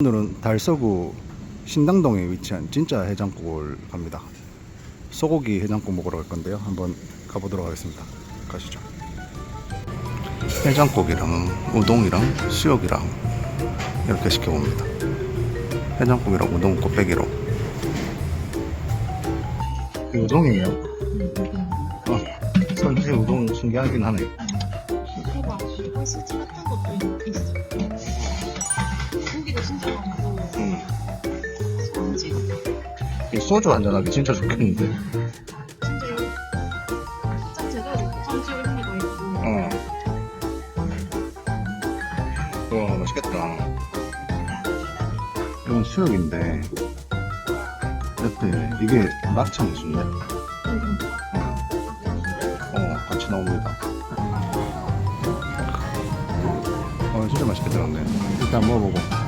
오늘은 달서구 신당동에 위치한 진짜 해장국을 갑니다. 소고기 해장국 먹으러 갈 건데요. 한번 가보도록 하겠습니다. 가시죠. 해장국이랑 우동이랑 수육이랑 이렇게 시켜봅니다. 해장국이랑 우동 곱빼기로. 이 우동이에요? 어, 선지 우동 신기하긴 하네. 대박. 소스 같은 소주 한잔하기 진짜 좋겠는데. 진짜 짠 제대로 스펀지 이런 거 있고. 어. 와, 맛있겠다. 이건 수육인데, 옆에, 이게 막창이순데 어, 같이 나옵니다. 어, 진짜 맛있게 들었네. 일단 먹어보고.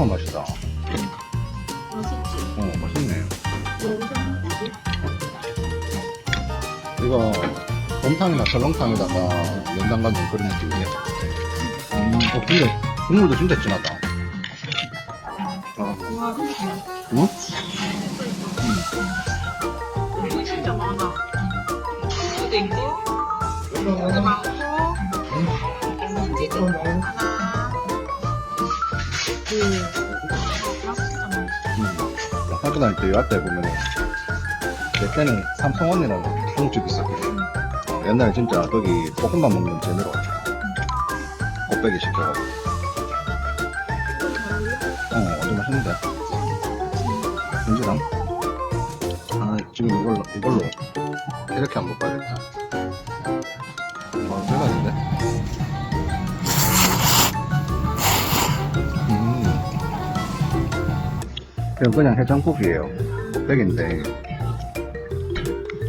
독특한 맛이다. 맛있지? 어, 맛있네. 이거 곰탕이나 설렁탕에다가 연장 같은 그런 느낌이네. 음, 어, 근데 국물도 진짜 진하다. 어, 와, 근데 응? 이거 진짜 많아. 이것도 있고, 이것도 많고, 스펀지도 하나, 둘. 맛 진짜 많아. 음. 학교 다닐 때 여할 때 보면은 내 때는 삼성원이라는 중집 있었거든. 어, 옛날에 진짜 거기 볶음밥 먹는 재미로 곱빼기 시켜가지고. 어, 완전 맛있는데. 은지랑? 아, 지금 이걸로, 이걸로 이렇게 한번 먹어야겠다. 이건 그냥 해장국이에요. 곱빼기인데,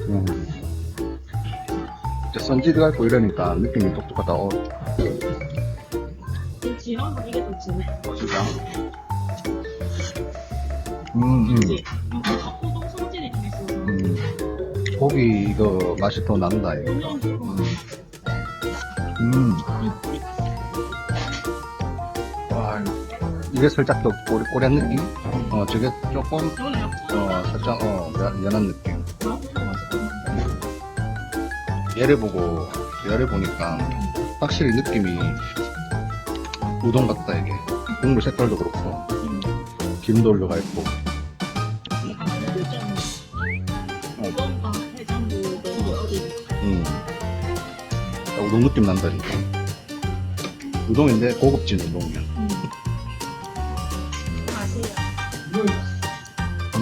음. 이제 선지 들어갈 이러니까 느낌이 독특하다. 어, 이 지렁이 이게 더 진해. 어, 진짜. 음, 음. 좀 있어서. 음. 고기 이거 맛이 더 난다, 이거. 음. 와, 이 게 살짝 더 꼬리, 꼬리한 느낌? 어, 저게 조금, 어, 살짝, 어, 연- 연한 느낌. 얘를 보고, 얘를 보니까 확실히 느낌이 우동 같다, 이게. 국물 색깔도 그렇고, 김도 올려가 있고. 어, 음. 야, 우동 느낌 난다니까. 우동인데 고급진 우동이야.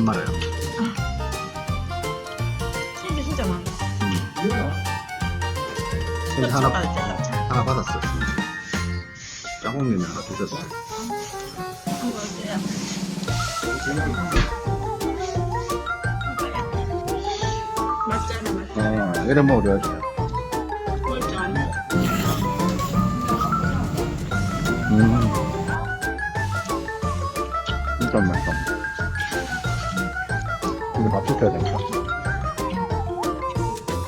한 마리야. 손이 진짜 많아. 손 하나, 하나 받았어. 짜공님이 하나 주셨어. 맞잖아, 맞잖아. 어, 이래 먹어야지. 맞잖아. 음. 진짜 맛있어. 근데 밥 시켜야 되니까.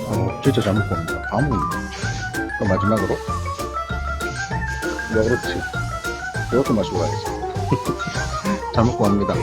어, 진짜 잘 먹고 옵니다. 다 먹네. 또 마지막으로. 요렇지. 이것도 마시고 가야지. 잘 먹고 갑니다.